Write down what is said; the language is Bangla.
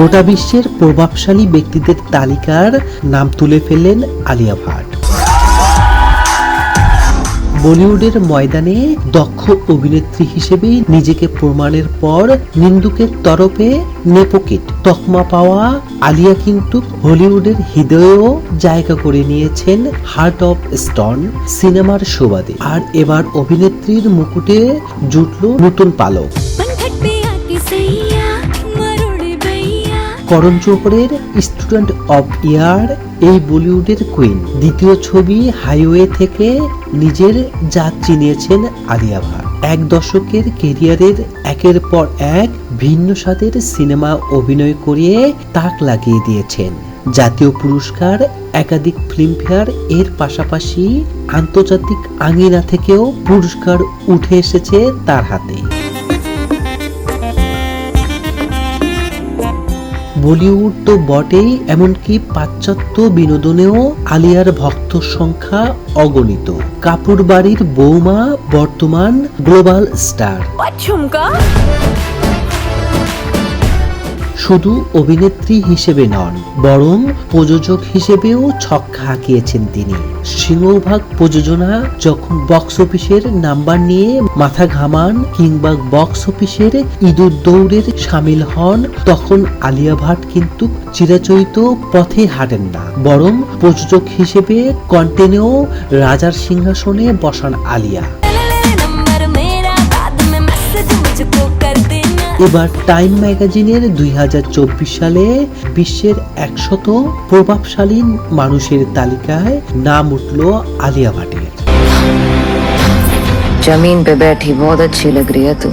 গোটা বিশ্বের প্রভাবশালী ব্যক্তিদের তালিকার নাম তুলে ফেললেন আলিয়া ভাট। বলিউডের ময়দানে দক্ষ অভিনেত্রী হিসেবে নিজেকে প্রমাণের পর নিন্দুকের তরফে নেপোকিট তকমা পাওয়া আলিয়া কিন্তু হলিউডের হৃদয়েও জায়গা করে নিয়েছেন হার্ট অফ স্টোন সিনেমার সুবাদে। আর এবার অভিনেত্রীর মুকুটে জুটল নতুন পালক। করণ জোহরের স্টুডেন্ট অব ইয়ার এই বলিউডের কুইন দ্বিতীয় ছবি হাইওয়ে থেকে নিজের জাত চিনিয়েছেন আলিয়া ভাট। এক দশকের কেরিয়ারের একের পর এক ভিন্ন স্বাদের সিনেমা অভিনয় করিয়ে তাক লাগিয়ে দিয়েছেন। জাতীয় পুরস্কার, একাধিক ফিল্মফেয়ার, এর পাশাপাশি আন্তর্জাতিক আঙিনা থেকেও পুরস্কার উঠে এসেছে তার হাতে। বলিউড তো বটেই, এমনকি পাশ্চাত্য বিনোদনেও আলিয়ার ভক্ত সংখ্যা অগণিত। কাপুর বাড়ির বৌমা বর্তমান গ্লোবাল স্টার। ঝুমকা শুধু অভিনেত্রী হিসেবে নন, বরং প্রযোজক হিসেবেও ছক্কা হাঁকিয়েছেন তিনি। সিংহভাগ প্রযোজনা যখন বক্স অফিসের নাম্বার নিয়ে মাথা ঘামান কিংবা বক্স অফিসের ইঁদুর দৌড়ের সামিল হন, তখন আলিয়া ভাট কিন্তু চিরাচরিত পথে হাঁটেন না, বরং প্রযোজক হিসেবে কন্টেনেও রাজার সিংহাসনে বসান আলিয়া। এবার টাইম ম্যাগাজিনের দুই সালে বিশ্বের একশত প্রভাবশালী মানুষের তালিকায় নাম উঠল আলিয়া ভাটের जमीन पे बैठी बहुत अच्छी लग रही है तू